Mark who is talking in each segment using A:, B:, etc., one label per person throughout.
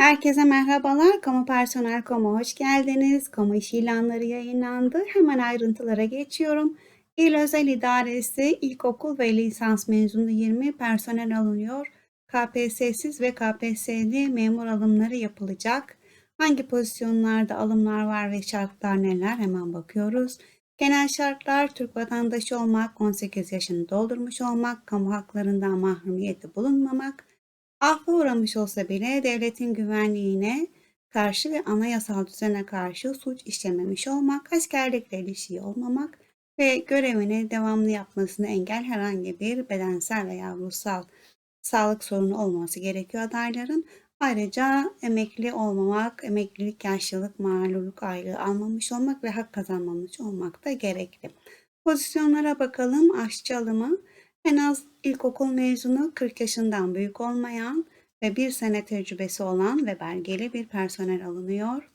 A: Herkese merhabalar. Kamu Personel Kamu hoş geldiniz. Kamu iş ilanları yayınlandı. Hemen ayrıntılara geçiyorum. İl Özel İdaresi ilkokul ve lisans mezunu 20 personel alınıyor. KPSS'siz ve KPSS'li memur alımları yapılacak. Hangi pozisyonlarda alımlar var ve şartlar neler hemen bakıyoruz. Genel şartlar Türk vatandaşı olmak, 18 yaşını doldurmuş olmak, kamu haklarından mahrumiyeti bulunmamak, Affa uğramış olsa bile devletin güvenliğine karşı ve anayasal düzene karşı suç işlememiş olmak, askerlikle ilişiği olmamak ve görevini devamlı yapmasını engel herhangi bir bedensel veya ruhsal sağlık sorunu olması gerekiyor adayların. Ayrıca emekli olmamak, emeklilik, yaşlılık, mağluluk aylığı almamış olmak ve hak kazanmamış olmak da gerekli. Pozisyonlara bakalım. Aşçı alımı en az ilkokul mezunu 40 yaşından büyük olmayan ve bir sene tecrübesi olan ve belgeli bir personel alınıyor.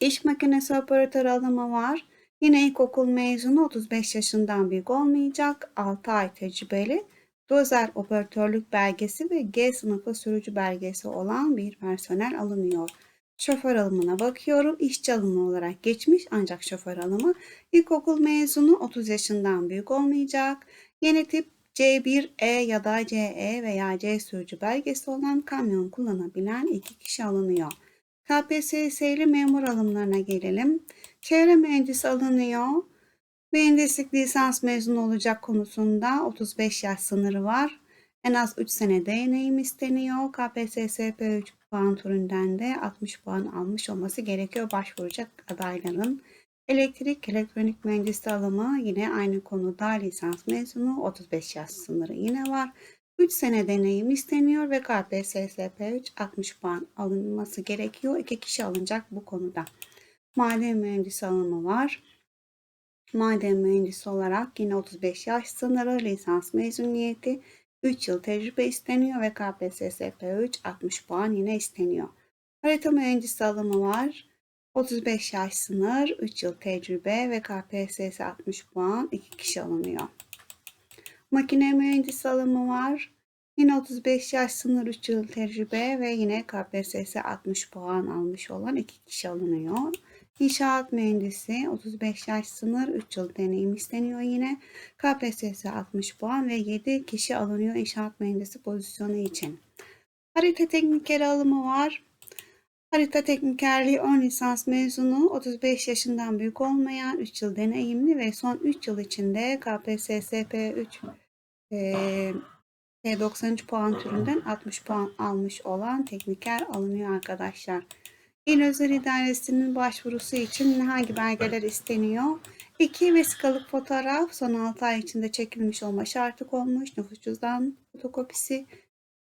A: İş makinesi operatörü alımı var. Yine ilkokul mezunu 35 yaşından büyük olmayacak, 6 ay tecrübeli, dozer operatörlük belgesi ve G sınıfı sürücü belgesi olan bir personel alınıyor. Şoför alımına bakıyorum. İşçi alımı olarak geçmiş ancak şoför alımı. İlkokul mezunu 30 yaşından büyük olmayacak. Yeni tip C1E ya da CE veya C sürücü belgesi olan kamyon kullanabilen iki kişi alınıyor. KPSS'li memur alımlarına gelelim. Çevre mühendisi alınıyor. Mühendislik lisans mezunu olacak konusunda 35 yaş sınırı var. En az 3 sene deneyim isteniyor. KPSS P3 puan türünden de 60 puan almış olması gerekiyor başvuracak adayların. Elektrik elektronik mühendisliği alımı yine aynı konuda lisans mezunu 35 yaş sınırı yine var. 3 sene deneyim isteniyor ve KPSS P3 60 puan alınması gerekiyor. 2 kişi alınacak bu konuda. Maden mühendisi alımı var. Maden mühendisi olarak yine 35 yaş sınırı, lisans mezuniyeti, 3 yıl tecrübe isteniyor ve KPSS P3 60 puan yine isteniyor. Harita mühendisi alımı var. 35 yaş sınır, 3 yıl tecrübe ve KPSS 60 puan 2 kişi alınıyor. Makine mühendisi alımı var. Yine 35 yaş sınır, 3 yıl tecrübe ve yine KPSS 60 puan almış olan 2 kişi alınıyor. İnşaat mühendisi 35 yaş sınır 3 yıl deneyim isteniyor yine. KPSS 60 puan ve 7 kişi alınıyor inşaat mühendisi pozisyonu için. Harita teknikeri alımı var. Harita teknikerliği 10 lisans mezunu, 35 yaşından büyük olmayan, 3 yıl deneyimli ve son 3 yıl içinde KPSS P3 e, 93 puan türünden 60 puan almış olan tekniker alınıyor arkadaşlar. İl Özel İdaresi'nin başvurusu için hangi belgeler isteniyor? İki vesikalık fotoğraf son 6 ay içinde çekilmiş olma şartı konmuş. Nüfus cüzdan fotokopisi,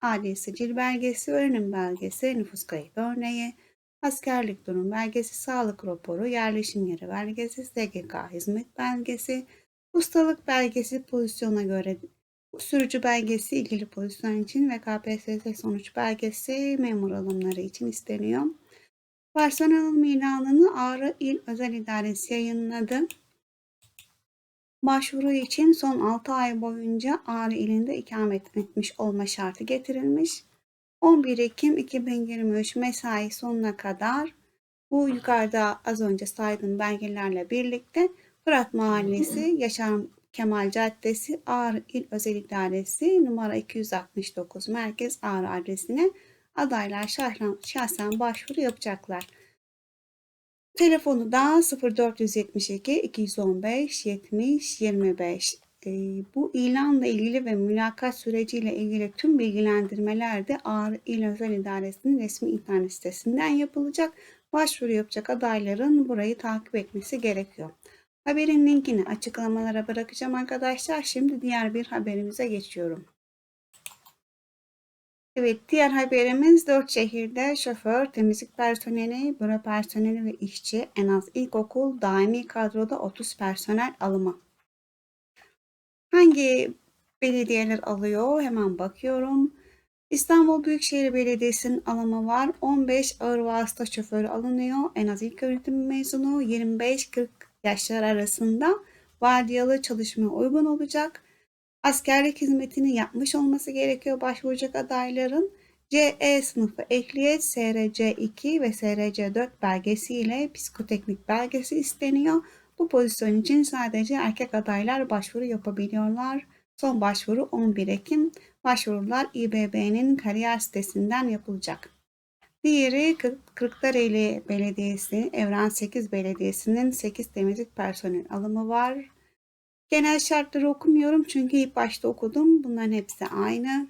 A: adli sicil belgesi, öğrenim belgesi, nüfus kayıt örneği, askerlik durum belgesi, sağlık raporu, yerleşim yeri belgesi, SGK hizmet belgesi, ustalık belgesi pozisyona göre sürücü belgesi ilgili pozisyon için ve KPSS sonuç belgesi memur alımları için isteniyor. Personel alım ilanını Ağrı İl Özel İdaresi yayınladı. Başvuru için son 6 ay boyunca Ağrı ilinde ikamet etmiş olma şartı getirilmiş. 11 Ekim 2023 mesai sonuna kadar bu yukarıda az önce saydığım belgelerle birlikte Fırat Mahallesi, Yaşar Kemal Caddesi, Ağrı İl Özel İdaresi numara 269 Merkez Ağrı adresine adaylar şahsen, şahsen başvuru yapacaklar. Telefonu da 0472 215 70 25. E, bu ilanla ilgili ve mülakat süreciyle ilgili tüm bilgilendirmeler de Ağrı İl Özel İdaresi'nin resmi internet sitesinden yapılacak. Başvuru yapacak adayların burayı takip etmesi gerekiyor. Haberin linkini açıklamalara bırakacağım arkadaşlar. Şimdi diğer bir haberimize geçiyorum. Evet, diğer haberimiz dört şehirde şoför, temizlik personeli, büro personeli ve işçi en az ilkokul daimi kadroda 30 personel alımı. Hangi belediyeler alıyor? Hemen bakıyorum. İstanbul Büyükşehir Belediyesi'nin alımı var. 15 ağır vasıta şoförü alınıyor. En az ilk öğretim mezunu 25-40 yaşlar arasında vardiyalı çalışmaya uygun olacak askerlik hizmetini yapmış olması gerekiyor başvuracak adayların. CE sınıfı ehliyet SRC2 ve SRC4 belgesiyle psikoteknik belgesi isteniyor. Bu pozisyon için sadece erkek adaylar başvuru yapabiliyorlar. Son başvuru 11 Ekim. Başvurular İBB'nin kariyer sitesinden yapılacak. Diğeri Kırklareli Belediyesi, Evren 8 Belediyesi'nin 8 temizlik personel alımı var. Genel şartları okumuyorum çünkü ilk başta okudum. Bunların hepsi aynı.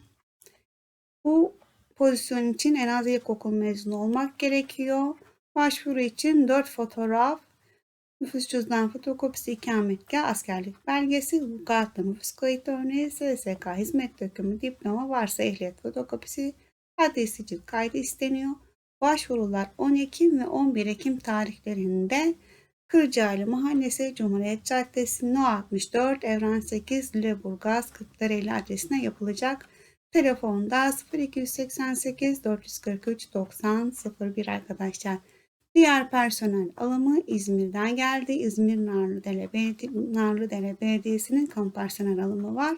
A: Bu pozisyon için en az ilkokul mezunu olmak gerekiyor. Başvuru için 4 fotoğraf, nüfus cüzdan fotokopisi, ikametgah, askerlik belgesi, vukuatlı nüfus kayıt örneği, SSK hizmet dökümü, diploma varsa ehliyet fotokopisi, adli sicil kaydı isteniyor. Başvurular 10 Ekim ve 11 Ekim tarihlerinde Kırcaali Mahallesi Cumhuriyet Caddesi No 64 Evren 8 Lüleburgaz Kırklareli adresine yapılacak. Telefonda 0288 443 90 01 arkadaşlar. Diğer personel alımı İzmir'den geldi. İzmir Narlıdere, Beledi Narlıdere Belediyesi'nin kamu personel alımı var.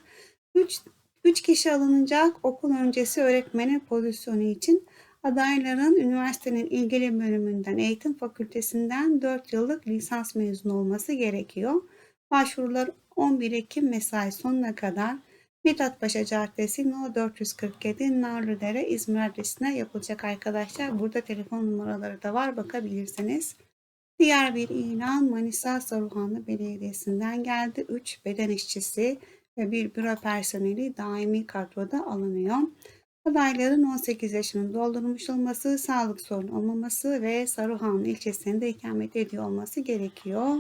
A: 3, 3 kişi alınacak okul öncesi öğretmeni pozisyonu için adayların üniversitenin ilgili bölümünden, eğitim fakültesinden 4 yıllık lisans mezunu olması gerekiyor. Başvurular 11 Ekim mesai sonuna kadar Mithat Paşa Caddesi No 447 Narlıdere İzmir adresine yapılacak arkadaşlar. Burada telefon numaraları da var bakabilirsiniz. Diğer bir ilan Manisa Saruhanlı Belediyesi'nden geldi. 3 beden işçisi ve bir büro personeli daimi kadroda alınıyor. Adayların 18 yaşının doldurmuş olması, sağlık sorunu olmaması ve Saruhanlı ilçesinde ikamet ediyor olması gerekiyor.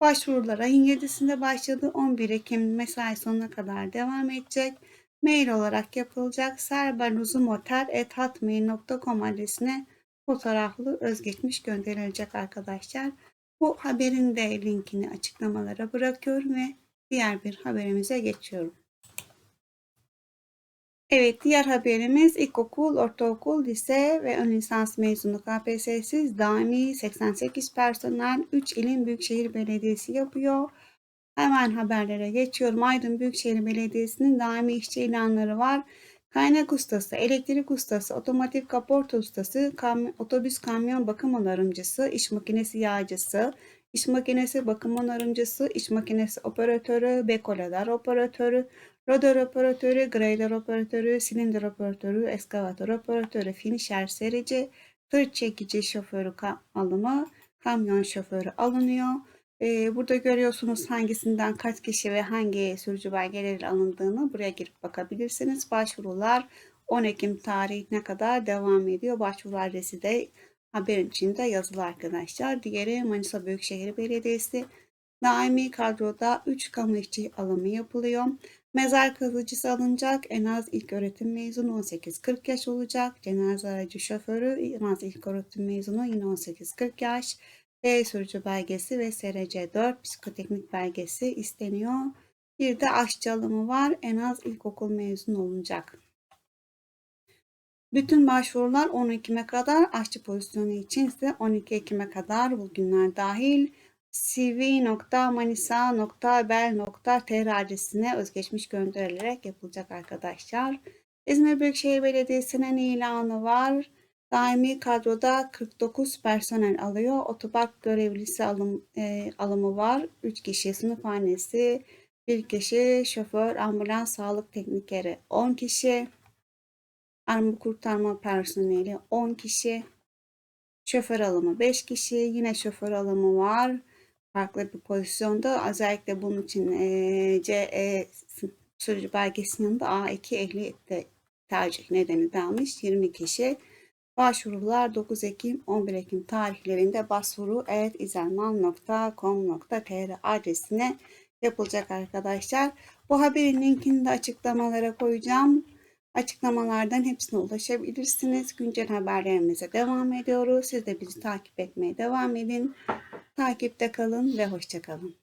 A: Başvurular ayın 7'sinde başladı. 11 Ekim mesai sonuna kadar devam edecek. Mail olarak yapılacak. serbanuzumotel.hotmail.com adresine fotoğraflı özgeçmiş gönderilecek arkadaşlar. Bu haberin de linkini açıklamalara bırakıyorum ve diğer bir haberimize geçiyorum. Evet, diğer haberimiz ilkokul, ortaokul, lise ve ön lisans mezunu KPSS'siz daimi 88 personel 3 ilin Büyükşehir Belediyesi yapıyor. Hemen haberlere geçiyorum. Aydın Büyükşehir Belediyesi'nin daimi işçi ilanları var. Kaynak ustası, elektrik ustası, otomotiv kaporta ustası, kam otobüs kamyon bakım onarımcısı, iş makinesi yağcısı, iş makinesi bakım onarımcısı, iş makinesi operatörü, bekoladar operatörü, Rodor operatörü, grader operatörü, silindir operatörü, eskavatör operatörü, finişer serici, tır çekici şoförü alımı, kamyon şoförü alınıyor. Ee, burada görüyorsunuz hangisinden kaç kişi ve hangi sürücü belgeleri alındığını buraya girip bakabilirsiniz. Başvurular 10 Ekim tarihine kadar devam ediyor. Başvuru adresi de haberin içinde yazılı arkadaşlar. Diğeri Manisa Büyükşehir Belediyesi. Daimi kadroda 3 kamu işçi alımı yapılıyor. Mezar kazıcısı alınacak. En az ilk öğretim mezunu 18-40 yaş olacak. Cenaze aracı şoförü en az ilk öğretim mezunu yine 18-40 yaş. B sürücü belgesi ve SRC 4 psikoteknik belgesi isteniyor. Bir de aşçı alımı var. En az ilkokul mezunu olacak. Bütün başvurular 10 Ekim'e kadar aşçı pozisyonu için ise 12 Ekim'e kadar bugünler dahil cv.manisa.bel.tr adresine özgeçmiş gönderilerek yapılacak arkadaşlar. İzmir Büyükşehir Belediyesi'nin ilanı var. Daimi kadroda 49 personel alıyor. Otopark görevlisi alım, e, alımı var. 3 kişi sınıfhanesi, 1 kişi şoför, ambulans, sağlık teknikeri 10 kişi. Arama kurtarma personeli 10 kişi. Şoför alımı 5 kişi. Yine şoför alımı var farklı bir pozisyonda. Özellikle bunun için e, CE sürücü belgesinin yanında A2 ehliyette tercih nedeni almış 20 kişi. Başvurular 9 Ekim 11 Ekim tarihlerinde başvuru evet izerman.com.tr adresine yapılacak arkadaşlar. Bu haberin linkini de açıklamalara koyacağım. Açıklamalardan hepsine ulaşabilirsiniz. Güncel haberlerimize devam ediyoruz. Siz de bizi takip etmeye devam edin. Takipte kalın ve hoşçakalın.